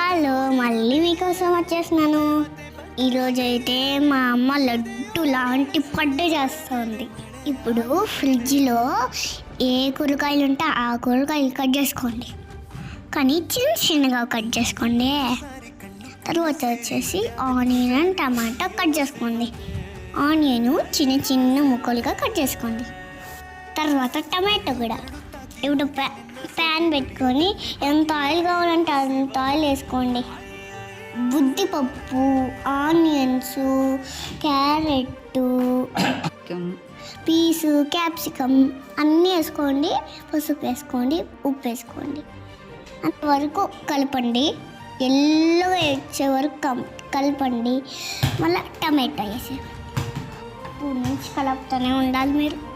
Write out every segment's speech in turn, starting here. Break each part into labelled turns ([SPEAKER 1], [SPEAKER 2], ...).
[SPEAKER 1] Hello మళ్ళీ మీకోసం వచ్చేసినాను. ఈరోజు అయితే మా అమ్మ లడ్డు లాంటి పడ్డ చేస్తుంది. ఇప్పుడు ఫ్రిడ్జ్లో ఏ కూరగాయలు ఉంటే ఆ కూరగాయలు కట్ చేసుకోండి. కానీ చిన్న చిన్నగా కట్ చేసుకోండి. తర్వాత వచ్చేసి ఆనియన్ అండ్ టమాటా కట్ చేసుకోండి. ఆనియన్ చిన్న చిన్న ముక్కలుగా కట్ చేసుకోండి. తర్వాత టమాటో కూడా. ఇప్పుడు ప్యాన్ పెట్టుకొని ఎంత ఆయిల్ కావాలంటే అంత ఆయిల్ వేసుకోండి. బుద్దిపప్పు ఆనియన్స్ క్యారెట్ పీసు క్యాప్సికమ్ అన్నీ వేసుకోండి. పసుపు వేసుకోండి ఉప్పు వేసుకోండి. అంతవరకు కలపండి. ఎల్లుగా వచ్చే వరకు కలపండి. మళ్ళీ టమాటా వేసి ఇప్పుడు నుంచి కలుపుతూనే ఉండాలి మీరు.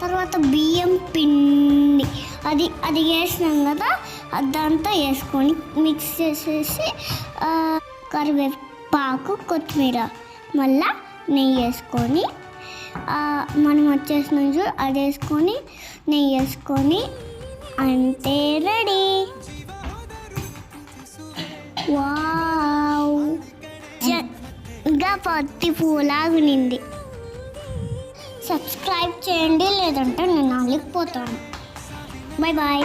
[SPEAKER 1] తర్వాత బియ్యం పిండి. అది అది వేసినాం కదా అదంతా వేసుకొని మిక్స్ చేసేసి కరివేపాకు కొత్తిమీర మళ్ళా నెయ్యి వేసుకొని మనం వచ్చేసిన చూడు అది వేసుకొని నెయ్యి వేసుకొని అంతే రెడీ వావ్ ఇంకా పత్తి పూలాగునింది సబ్స్క్రైబ్ చేయండి లేదంటే నేను అలిగిపోతాను. Bye bye